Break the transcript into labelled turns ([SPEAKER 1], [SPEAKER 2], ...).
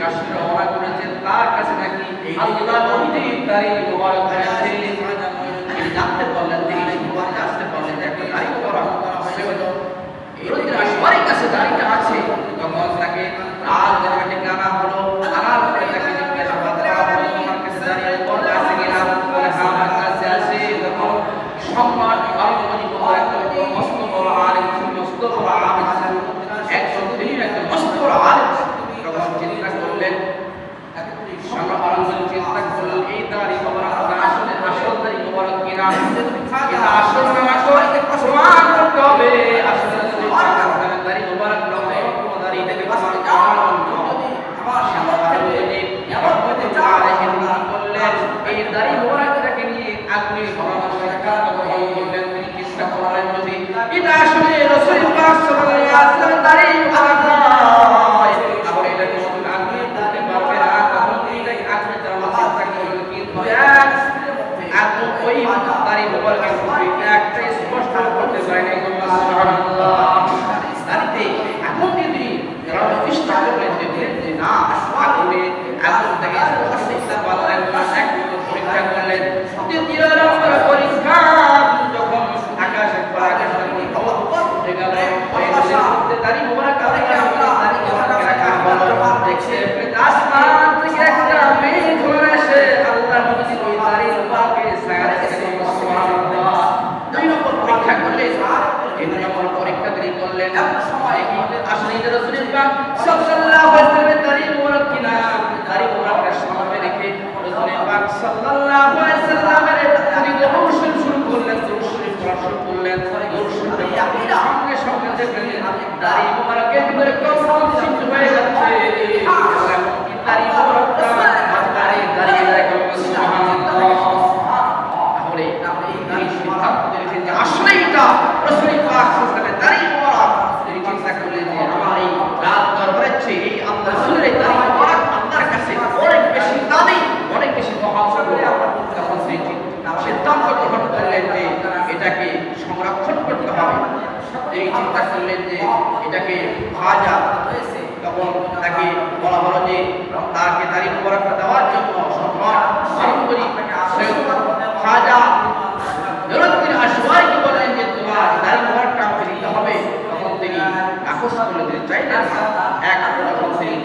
[SPEAKER 1] কাশ্মীর করেছেন। তার কাছে নাকি আল্লাহ নবীজি তারই মোবারক রয়েছে তিনি জানতে পারলেন তিনি শুনতে আসতে পারলেন যে একটা দাড়ি মোবারক সে হলো বিরোধী রাশবাড়ির কাছে দাড়িটা আছে তখন তাকে লাল জায়গাটি আনা হলো আনার পরে তাকে জিজ্ঞাসাবাদ করা হলো তোমার কাছে দাঁড়িয়ে তোর কাছে গেলাম বলে হ্যাঁ আমার কাছে আছে তখন সম্মান আরম্ভনি বড় একটা মস্ত বড় আলিম ছিল, মস্ত বড় আলিম ছিল। একজন তিনি একটা মস্ত বড় আলিম। তখন চিন্তা করলেন সম্রাট আরম্ভনি চিন্তা করলেন এই দাড়ি মোবারক আসলে আসল দাড়ি মোবারক কিনা এটা আসল না আসল প্রমাণ করতে হবে আসলে যদি দাড়ি মোবারক নয় কোনো দাড়ি এটাকে প্রমাণ করতে আমার সামনে এমন হতে চায় তিনি বললেন এই দাড়ি মোবারকটাকে নিয়ে আপনি পরামর্শ গ্রহণ করলেন তিনি চেষ্টা করলেন যদি এটা আসলে রসুল পাক সাল্লাল্লাহু আলাইহি ওয়াসাল্লামের দাড়ি মোবারক নয় তাহলে এটাকে শুধু আপনি করতে পারবেন না তখন এটাকে আপনি চালাতে চেষ্টা করবেন কিন্তু এক আপনি ওই একটা স্পষ্ট করতে পারেন সুবহানাল্লাহ রাসূলুল্লাহ পাক সাল্লাল্লাহু আলাইহি ওয়াসাল্লামের দাড়ি মোবারক কিনা দাড়ি মোবারকটা সামনে রেখে রাসূলুল্লাহ পাক সাল্লাল্লাহু আলাইহি ওয়াসাল্লামের তিনি দরুদ শরীফ শুরু করলেন দরুদ শরীফ পড়া শুরু করলেন দরুদ শরীফ সঙ্গে সঙ্গে দেখলেন দাড়ি মোবারকের ভিতরে কখন সিদ্ধ হয়ে যাচ্ছে এখন কি দাড়ি মোবারকটা মাথায় সুবহানাল্লাহ তাহলে তিনি সিদ্ধান্ত নিয়েছেন যে আসলে এটা রাসূল পাক সাল্লাল্লাহু হবে চিন্তা করলেন যে এটাকে ভাজা তখন তাকে বলা হলো যে তাকে তারিখ বরাকটা দেওয়ার জন্য সম্মান আন্তরিক খাজা নুরুদ্দিন যে, তোমার তারিখ বরাকটা দিতে হবে। তখন তিনি নাকচ করে দিতে এক তখন তিনি